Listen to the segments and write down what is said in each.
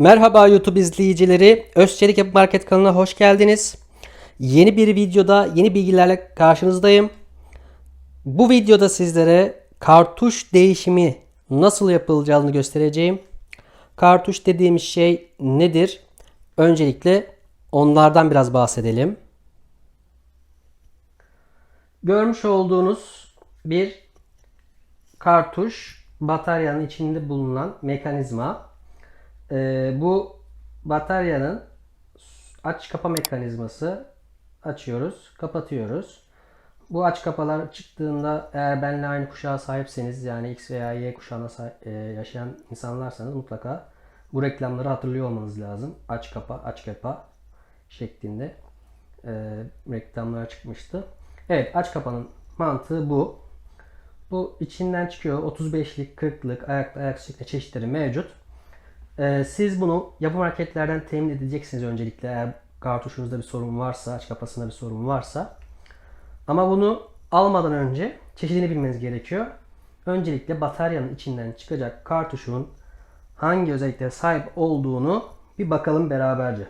Merhaba YouTube izleyicileri. Özçelik Yapı Market kanalına hoş geldiniz. Yeni bir videoda yeni bilgilerle karşınızdayım. Bu videoda sizlere kartuş değişimi nasıl yapılacağını göstereceğim. Kartuş dediğimiz şey nedir? Öncelikle onlardan biraz bahsedelim. Görmüş olduğunuz bir kartuş bataryanın içinde bulunan mekanizma. Ee, bu bataryanın aç kapa mekanizması açıyoruz, kapatıyoruz. Bu aç kapalar çıktığında eğer benimle aynı kuşağa sahipseniz yani X veya Y kuşağına e, yaşayan insanlarsanız mutlaka bu reklamları hatırlıyor olmanız lazım. Aç kapa, aç kapa şeklinde e, reklamlar çıkmıştı. Evet aç kapanın mantığı bu. Bu içinden çıkıyor. 35'lik, 40'lık, ayaklı ayak şeklinde çeşitleri mevcut. Ee, siz bunu yapı marketlerden temin edeceksiniz öncelikle eğer kartuşunuzda bir sorun varsa, aç kapasında bir sorun varsa. Ama bunu almadan önce çeşidini bilmeniz gerekiyor. Öncelikle bataryanın içinden çıkacak kartuşun hangi özelliklere sahip olduğunu bir bakalım beraberce.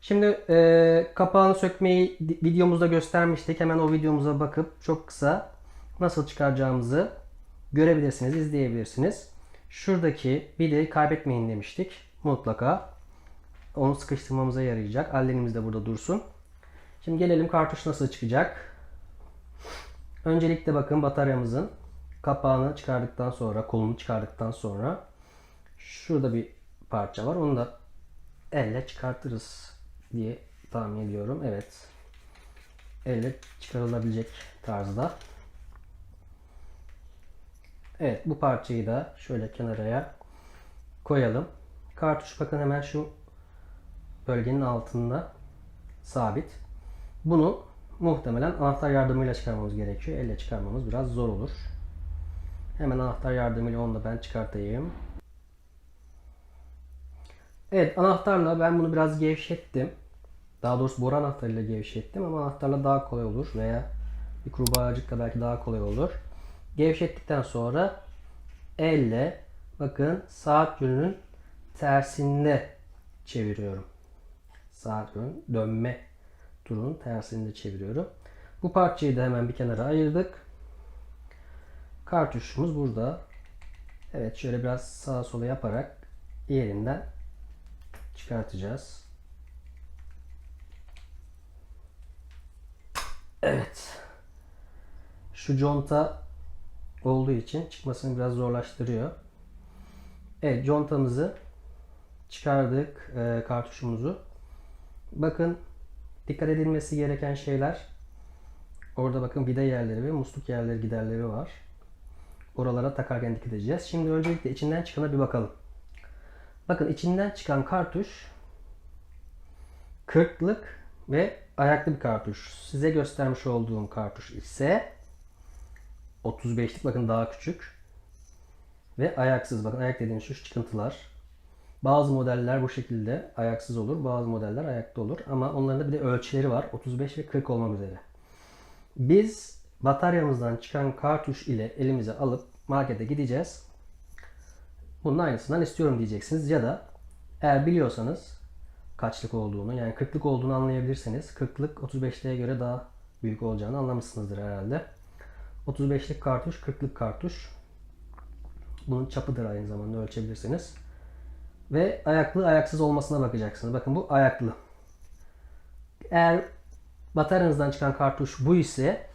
Şimdi e, kapağını sökmeyi videomuzda göstermiştik. Hemen o videomuza bakıp çok kısa nasıl çıkaracağımızı görebilirsiniz, izleyebilirsiniz. Şuradaki vidayı kaybetmeyin demiştik. Mutlaka. Onu sıkıştırmamıza yarayacak. Allenimiz de burada dursun. Şimdi gelelim kartuş nasıl çıkacak. Öncelikle bakın bataryamızın kapağını çıkardıktan sonra, kolunu çıkardıktan sonra şurada bir parça var. Onu da elle çıkartırız diye tahmin ediyorum. Evet. Elle çıkarılabilecek tarzda. Evet bu parçayı da şöyle kenaraya koyalım. Kartuş bakın hemen şu bölgenin altında sabit. Bunu muhtemelen anahtar yardımıyla çıkarmamız gerekiyor. Elle çıkarmamız biraz zor olur. Hemen anahtar yardımıyla onu da ben çıkartayım. Evet anahtarla ben bunu biraz gevşettim. Daha doğrusu boru anahtarıyla gevşettim ama anahtarla daha kolay olur veya bir kurbağacıkla belki daha kolay olur. Gevşettikten sonra elle bakın saat yönünün tersinde çeviriyorum. Saat yönün dönme turunun tersinde çeviriyorum. Bu parçayı da hemen bir kenara ayırdık. Kartuşumuz burada. Evet şöyle biraz sağa sola yaparak yerinden çıkartacağız. Evet. Şu conta olduğu için çıkmasını biraz zorlaştırıyor. Evet contamızı çıkardık e, kartuşumuzu. Bakın dikkat edilmesi gereken şeyler orada bakın vida yerleri ve musluk yerleri giderleri var. Oralara takarken dikkat edeceğiz. Şimdi öncelikle içinden çıkana bir bakalım. Bakın içinden çıkan kartuş 40'lık ve ayaklı bir kartuş. Size göstermiş olduğum kartuş ise 35'lik bakın daha küçük. Ve ayaksız bakın ayak dediğim şu çıkıntılar. Bazı modeller bu şekilde ayaksız olur. Bazı modeller ayakta olur. Ama onların da bir de ölçüleri var. 35 ve 40 olmak üzere. Biz bataryamızdan çıkan kartuş ile elimize alıp markete gideceğiz. Bunun aynısından istiyorum diyeceksiniz. Ya da eğer biliyorsanız kaçlık olduğunu yani 40'lık olduğunu anlayabilirseniz 40'lık 35'liğe göre daha büyük olacağını anlamışsınızdır herhalde. 35'lik kartuş, 40'lık kartuş. Bunun çapıdır aynı zamanda ölçebilirsiniz. Ve ayaklı ayaksız olmasına bakacaksınız. Bakın bu ayaklı. Eğer bataryanızdan çıkan kartuş bu ise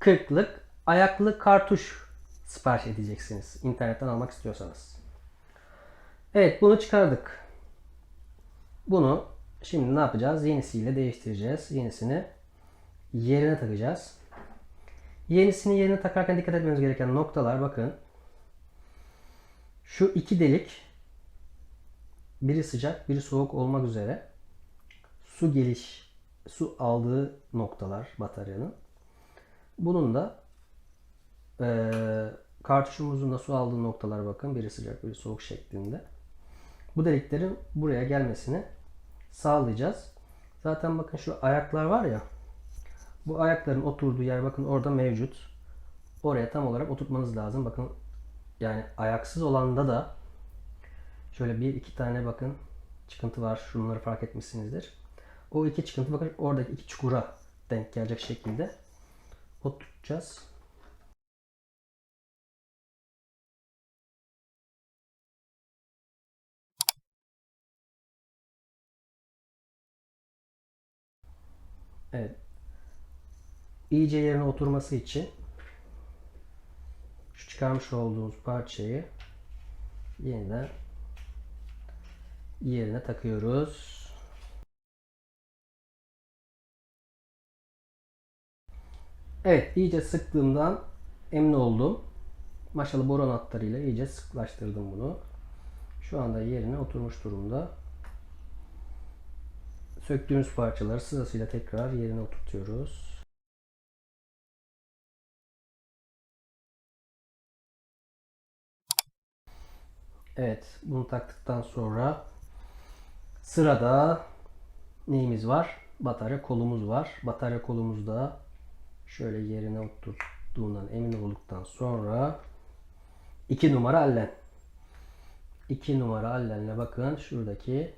40'lık ayaklı kartuş sipariş edeceksiniz. internetten almak istiyorsanız. Evet bunu çıkardık. Bunu şimdi ne yapacağız? Yenisiyle değiştireceğiz. Yenisini yerine takacağız. Yenisini yerine takarken dikkat etmemiz gereken noktalar bakın. Şu iki delik biri sıcak, biri soğuk olmak üzere su geliş, su aldığı noktalar bataryanın. Bunun da eee kartuşumuzun da su aldığı noktalar bakın. Biri sıcak, biri soğuk şeklinde. Bu deliklerin buraya gelmesini sağlayacağız. Zaten bakın şu ayaklar var ya. Bu ayakların oturduğu yer bakın orada mevcut. Oraya tam olarak oturtmanız lazım. Bakın yani ayaksız olanda da Şöyle bir iki tane bakın çıkıntı var. Şunları fark etmişsinizdir. O iki çıkıntı bakın oradaki iki çukura denk gelecek şekilde oturtacağız. Evet. İyice yerine oturması için şu çıkarmış olduğumuz parçayı yeniden yerine takıyoruz. Evet, iyice sıktığımdan emin oldum. Maşalı boron hatlarıyla iyice sıklaştırdım bunu. Şu anda yerine oturmuş durumda. Söktüğümüz parçaları sırasıyla tekrar yerine oturtuyoruz. Evet, bunu taktıktan sonra sırada neyimiz var? Batarya kolumuz var. Batarya kolumuzda şöyle yerine oturttuğundan emin olduktan sonra 2 numara allen. 2 numara allenle bakın şuradaki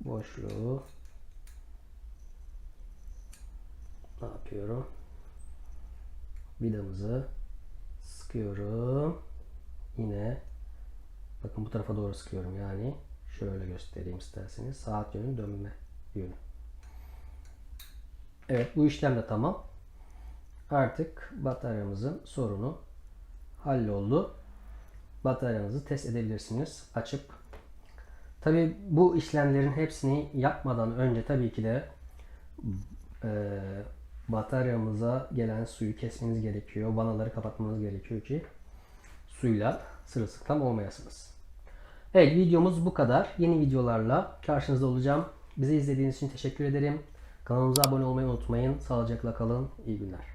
boşluğu ne yapıyorum? Vidamızı sıkıyorum. Yine bakın bu tarafa doğru sıkıyorum yani. Şöyle göstereyim isterseniz. Saat yönü dönme yönü. Evet bu işlem de tamam. Artık bataryamızın sorunu halloldu. Bataryanızı test edebilirsiniz. Açıp Tabi bu işlemlerin hepsini yapmadan önce tabii ki de e, bataryamıza gelen suyu kesmeniz gerekiyor. Vanaları kapatmanız gerekiyor ki suyla sırılsıklam olmayasınız. Evet videomuz bu kadar. Yeni videolarla karşınızda olacağım. Bizi izlediğiniz için teşekkür ederim. Kanalımıza abone olmayı unutmayın. Sağlıcakla kalın. İyi günler.